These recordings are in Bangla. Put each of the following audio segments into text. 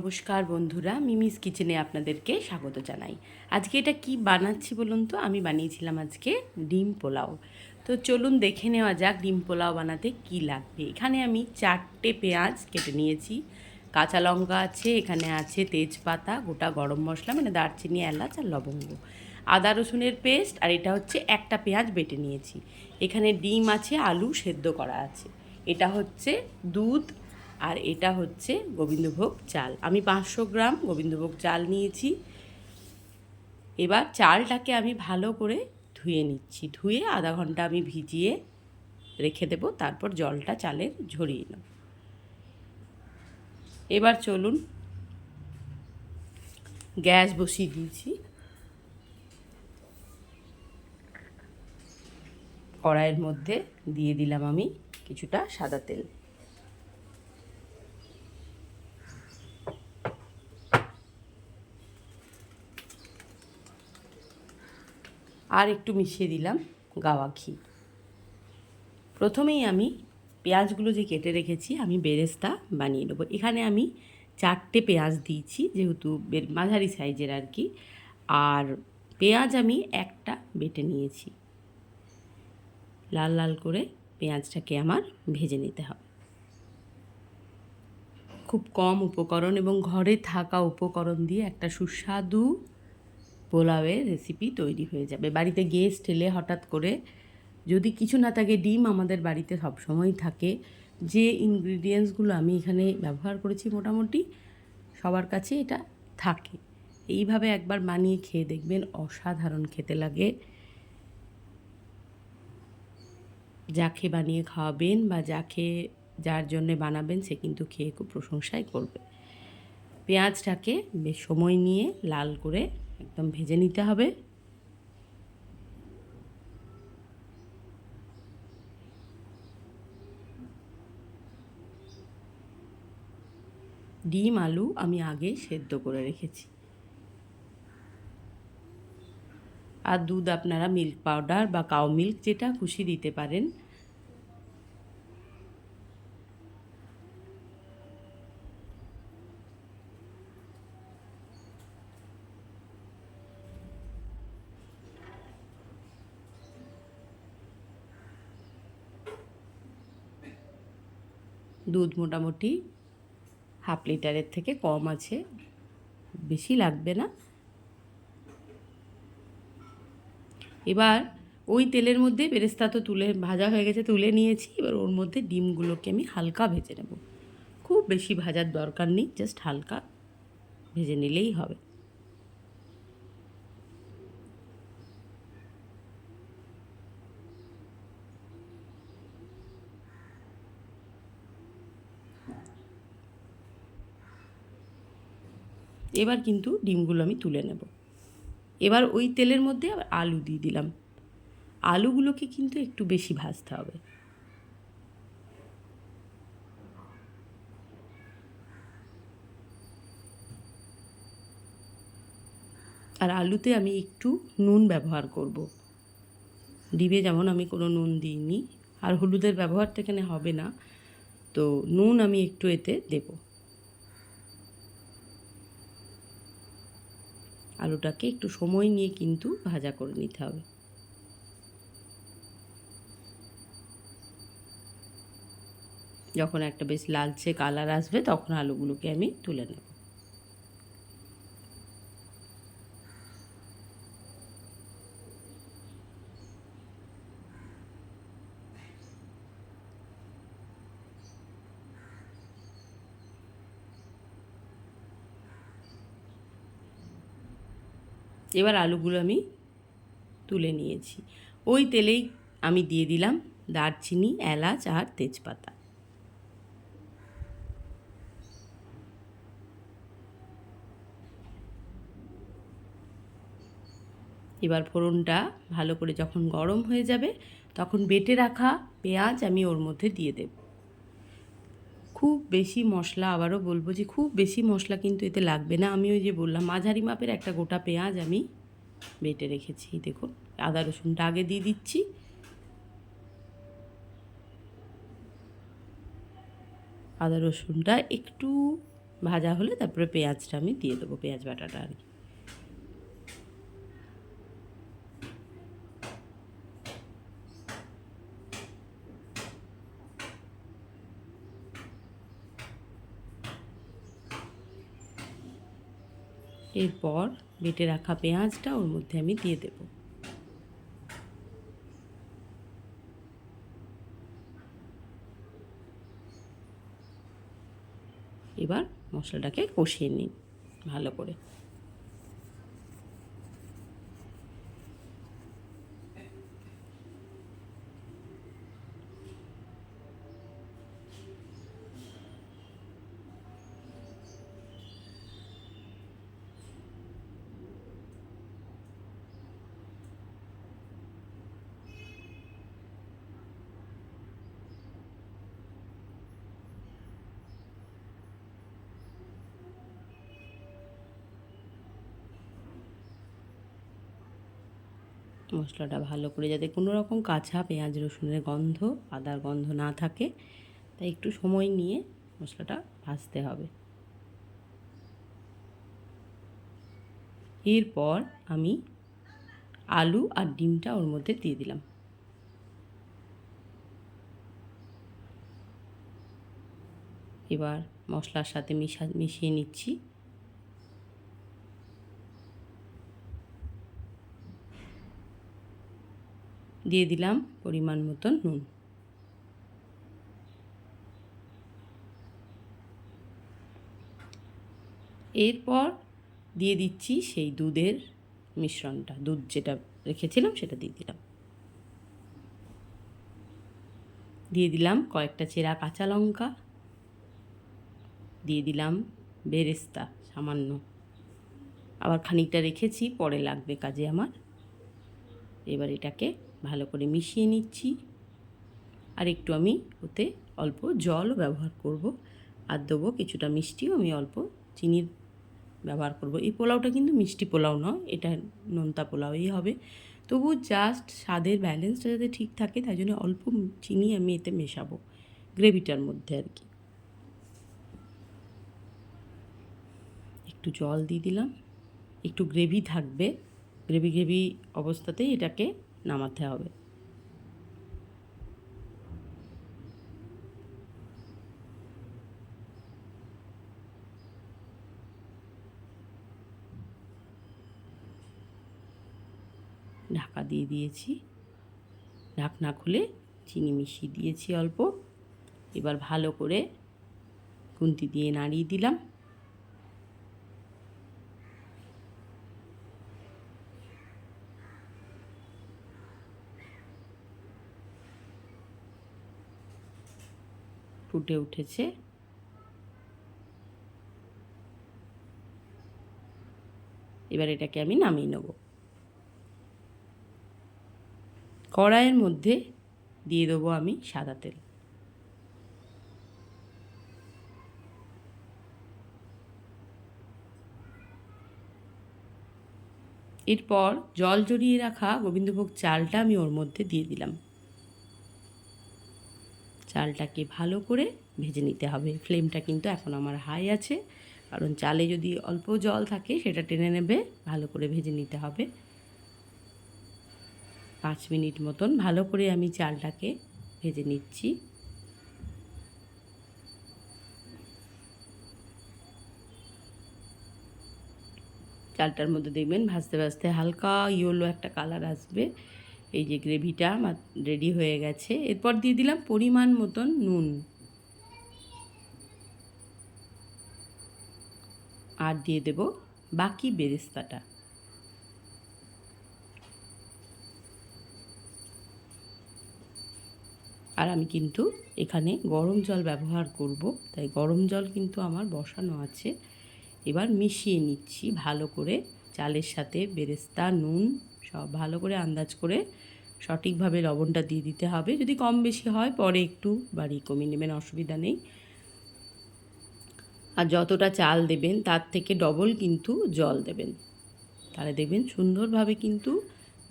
নমস্কার বন্ধুরা, মিমিস কিচেনে আপনাদেরকে স্বাগত জানাই। আজকে এটা কি বানাচ্ছি বলুন তো? আমি বানিয়েছিলাম আজকে ডিম পোলাও। তো চলুন দেখে নেওয়া যাক ডিম পোলাও বানাতে কি লাগবে। এখানে আমি চারটে পেঁয়াজ কেটে নিয়েছি। কাঁচা লঙ্কা আছে, এখানে আছে তেজপাতা, গোটা গরম মশলা মানে দারচিনি, এলাচ আর লবঙ্গ। আদা রসুনের পেস্ট আর এটা হচ্ছে একটা পেঁয়াজ বেটে নিয়েছি। এখানে ডিম আছে, আলু সেদ্ধ করা আছে। এটা হচ্ছে দুধ আর এটা হচ্ছে গোবিন্দভোগ চাল। আমি পাঁচশো গ্রাম গোবিন্দভোগ চাল নিয়েছি। এবার চালটাকে আমি ভালো করে ধুয়ে নিচ্ছি। ধুয়ে আধা ঘণ্টা আমি ভিজিয়ে রেখে দেবো, তারপর জলটা চালের ঝরিয়ে নেব। এবার চলুন, গ্যাস বসিয়ে দিয়েছি। কড়াইয়ের মধ্যে দিয়ে দিলাম আমি কিছুটা সাদা তেল। আর একটু মিশিয়ে দিলাম গাওয়া ঘি। প্রথমেই আমি পেঁয়াজগুলো যে কেটে রেখেছি, আমি বেরেস্তা বানিয়ে নেব। এখানে আমি চারটে পেঁয়াজ দিয়েছি, যেহেতু মাঝারি সাইজের আর কি। আর পেঁয়াজ আমি একটা বেটে নিয়েছি। লাল লাল করে পেঁয়াজটাকে আমার ভেজে নিতে হবে। খুব কম উপকরণ এবং ঘরে থাকা উপকরণ দিয়ে একটা সুস্বাদু পোলাওয়ের রেসিপি তৈরি হয়ে যাবে। বাড়িতে গেস্ট এলে হঠাৎ করে যদি কিছু না থাকে, ডিম আমাদের বাড়িতে সবসময় থাকে। যে ইনগ্রিডিয়েন্টসগুলো আমি এখানে ব্যবহার করেছি মোটামুটি সবার কাছে এটা থাকে। এইভাবে একবার বানিয়ে খেয়ে দেখবেন, অসাধারণ খেতে লাগে। যাকে বানিয়ে খাওয়াবেন বা যাকে যার জন্যে বানাবেন সে কিন্তু খেয়ে খুব প্রশংসাই করবে। পেঁয়াজটাকে বেশ সময় নিয়ে লাল করে একদম ভেজে নিতে হবে। ডিম, আলু আমি আগে সেদ্ধ করে রেখেছি। আর দুধ আপনারা মিল্ক পাউডার বা কাউ মিল্ক যেটা খুশি দিতে পারেন। দুধ মোটামুটি হাফ লিটারের থেকে কম আছে, বেশি লাগবে না। এবার ওই তেলের মধ্যে বেরেস্তা তো তুলে, ভাজা হয়ে গেছে তুলে নিয়েছি, এবার ওর মধ্যে ডিমগুলোকে আমি হালকা ভেজে নেব। খুব বেশি ভাজার দরকার নেই জাস্ট হালকা ভেজে নিলেই হবে। এবার কিন্তু ডিমগুলো আমি তুলে নেব। এবার ওই তেলের মধ্যে আবার আলু দিয়ে দিলাম। আলুগুলোকে কিন্তু একটু বেশি ভাজতে হবে। আর আলুতে আমি একটু নুন ব্যবহার করব। ডিমে যেমন আমি কোনো নুন দিইনি, আর হলুদের ব্যবহারটা এখানে হবে না। তো নুন আমি একটু এতে দেবো। আলুটাকে একটু সময় নিয়ে কিন্তু ভাজা করে নিতে হবে। যখন একটা বেশ লালচে কালার আসবে, তখন আলুগুলোকে আমি তুলে নেব। এবার আলুগুলো আমি তুলে নিয়েছি। ওই তেলেই আমি দিয়ে দিলাম দারচিনি, এলাচ আর তেজপাতা। এবার ফোড়নটা ভালো করে যখন গরম হয়ে যাবে, তখন বেটে রাখা পেঁয়াজ আমি ওর মধ্যে দিয়ে দেব। খুব বেশি মশলা আবারও বলব যে খুব বেশি মশলা কিন্তু এতে লাগবে না। আমি ওই যে বললাম, মাঝারি মাপের একটা গোটা পেঁয়াজ আমি বেটে রেখেছি, দেখুন। আদা রসুনটা আগে দিয়ে দিচ্ছি। আদা, রসুনটা একটু ভাজা হলে তারপরে পেঁয়াজটা আমি দিয়ে দেবো, পেঁয়াজ বাটাটা আর কি। এরপর বেটে রাখা পেঁয়াজটা ওর মধ্যে আমি দিয়ে দেব। এবার মশলাটাকে কষিয়ে নিন ভালো করে। মশলাটা ভালো করে যাতে কোনো রকম কাঁচা পেঁয়াজ রসুনের গন্ধ, আদার গন্ধ না থাকে, তাই একটু সময় নিয়ে মশলাটা ভাজতে হবে। এরপর আমি আলু আর ডিমটা ওর মধ্যে দিয়ে দিলাম। এবার মশলার সাথে মিশা, মিশিয়ে নিচ্ছি। দিয়ে দিলাম পরিমাণ মতন নুন। এরপর দিয়ে দিচ্ছি সেই দুধের মিশ্রণটা, দুধ যেটা রেখেছিলাম সেটা দিয়ে দিলাম। দিয়ে দিলাম কয়েকটা চেরা কাঁচা লঙ্কা। দিয়ে দিলাম বেরেস্তা সামান্য। আবার খানিকটা রেখেছি, পরে লাগবে কাজে আমার। এবার এটাকে ভালো করে মিশিয়ে নিচ্ছি। আর একটু আমি ওতে অল্প জলও ব্যবহার করব। আর দেবো কিছুটা মিষ্টিও, আমি অল্প চিনির ব্যবহার করব। এই পোলাওটা কিন্তু মিষ্টি পোলাও নয়, এটা নোনতা পোলাওই হবে। তবু জাস্ট স্বাদের ব্যালেন্সটা যাতে ঠিক থাকে, তাই জন্য অল্প চিনি আমি এতে মেশাবো গ্রেভিটার মধ্যে আর কি। একটু জল দিয়ে দিলাম, একটু গ্রেভি থাকবে। গ্রেভি গ্রেভি অবস্থাতেই এটাকে নামাতে হবে। ঢাকা দিয়ে দিয়েছি। ঢাকনা খুলে চিনি মিশিয়ে দিয়েছি অল্প। এবার ভালো করে খুন্তি দিয়ে নাড়িয়ে দিলাম। ফুটে উঠেছে। এবার এটাকে আমি নামিয়ে নেব। কড়াইয়ের মধ্যে দিয়ে দেবো আমি সাদা তেল। এরপর জল জড়িয়ে রাখা গোবিন্দভোগ চালটা আমি ওর মধ্যে দিয়ে দিলাম। চালটাকে ভালো করে ভেজে নিতে হবে। ফ্লেমটা কিন্তু এখন আমার হাই আছে, কারণ চালে যদি অল্প জল থাকে সেটা টেনে নেবে, ভালো করে ভেজে নিতে হবে। পাঁচ মিনিট মতন ভালো করে আমি চালটাকে ভেজে নিচ্ছি। চালটার মধ্যে দেখবেন ভাজতে ভাজতে হালকা ইয়েলো একটা কালার আসবে। এই যে গ্রেভিটা আমার রেডি হয়ে গেছে। এরপর দিয়ে দিলাম পরিমাণ মতন নুন। আর দিয়ে দেব বাকি বেরেস্তাটা। আর আমি কিন্তু এখানে গরম জল ব্যবহার করব, তাই গরম জল কিন্তু আমার বসানো আছে। এবার মিশিয়ে নিচ্ছি ভালো করে চালের সাথে বেরেস্তা, নুন সব ভালো করে আন্দাজ করে সঠিকভাবে লবণটা দিয়ে দিতে হবে। যদি কম বেশি হয়, পরে একটু বাড়িয়ে কমিয়ে নেবেন, অসুবিধা নেই। আর যতটা চাল দেবেন, তার থেকে ডবল কিন্তু জল দেবেন। তাহলে দেখবেন সুন্দরভাবে কিন্তু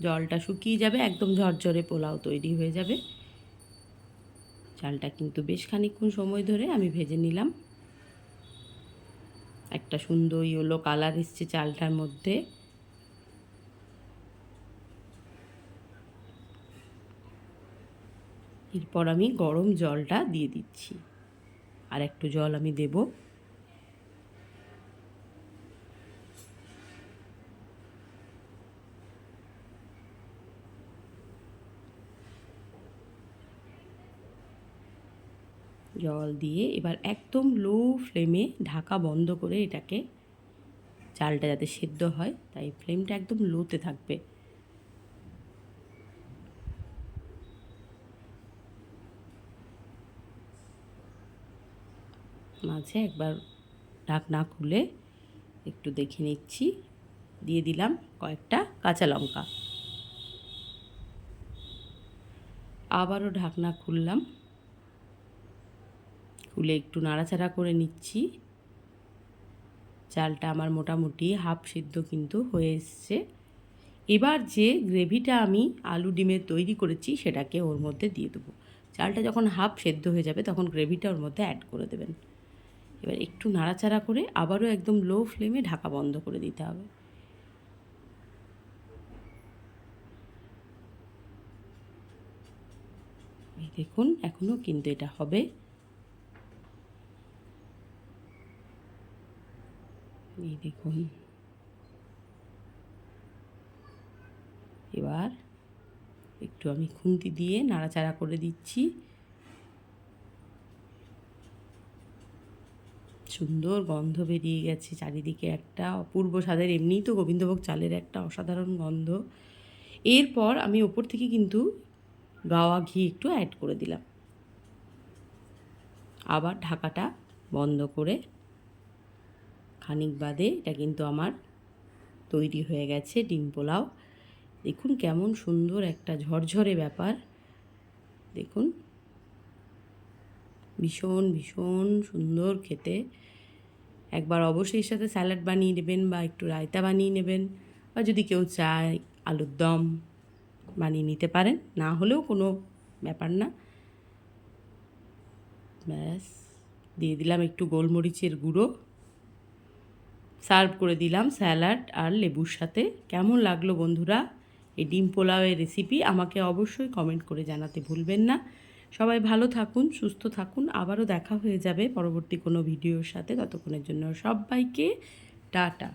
জলটা শুকিয়ে যাবে, একদম ঝরঝরে পোলাও তৈরি হয়ে যাবে। চালটা কিন্তু বেশ খানিক্ষণ সময় ধরে আমি ভেজে নিলাম। একটা সুন্দর ইয়েলো কালার এসছে চালটার মধ্যে। এরপর আমি গরম জলটা দিয়ে দিচ্ছি। আর একটু জল আমি দেব। জল দিয়ে এবার একদম লো ফ্লেমে ঢাকা বন্ধ করে এটাকে চালটা যাতে সেদ্ধ হয়, তাই ফ্লেমটা একদম লোতে থাকবে। মাঝে একবার ঢাকনা খুলে একটু দেখে নিচ্ছি। দিয়ে দিলাম কয়েকটা কাঁচা লঙ্কা। আবারও ঢাকনা খুললাম। খুলে একটু নাড়াচাড়া করে নিচ্ছি। চালটা আমার মোটামুটি হাফ সিদ্ধ কিন্তু হয়ে এসছে। এবার যে গ্রেভিটা আমি আলু ডিমের তৈরি করেছি সেটাকে ওর মধ্যে দিয়ে দেবো। চালটা যখন হাফ সেদ্ধ হয়ে যাবে তখন গ্রেভিটা ওর মধ্যে অ্যাড করে দেবেন। এবার একটু নাড়াচাড়া করে আবারও একদম লো ফ্লেমে ঢাকা বন্ধ করে দিতে হবে। দেখুন এখনও কিন্তু এটা হবে। এই দেখুন। এবার একটু আমি খুন্তি দিয়ে নাড়াচাড়া করে দিচ্ছি। সুন্দর গন্ধ বেরিয়ে গেছে চারিদিকে একটা অপূর্ব স্বাদের, এমনিই তো গোবিন্দভোগ চালের একটা অসাধারণ গন্ধ। এরপর আমি ওপর থেকে কিন্তু গাওয়া ঘি একটু অ্যাড করে দিলাম। আবার ঢাকাটা বন্ধ করে খানিক বাদে এটা কিন্তু আমার তৈরি হয়ে গেছে ডিম পোলাও। দেখুন কেমন সুন্দর একটা ঝরঝরে ব্যাপার। দেখুন। ভীষণ ভীষণ সুন্দর খেতে। একবার অবশ্যই সাথে স্যালাড বানিয়ে নেবেন বা একটু রায়তা বানিয়ে নেবেন বা যদি কেউ চায় আলুর দম বানিয়ে নিতে পারেন, না হলেও কোনো ব্যাপার না। ব্যাস, দিয়ে দিলাম একটু গোলমরিচের গুঁড়ো। সার্ভ করে দিলাম স্যালাড আর লেবুর সাথে। কেমন লাগল বন্ধুরা? এই ডিম পোলাওয়ের রেসিপি আমাকে অবশ্যই কমেন্ট করে জানাতে ভুলবেন না। সবাই ভালো থাকুন, সুস্থ থাকুন। আবারও দেখা হয়ে যাবে পরবর্তী কোনো ভিডিওর সাথে। ততক্ষণের জন্য সবাইকে টাটা।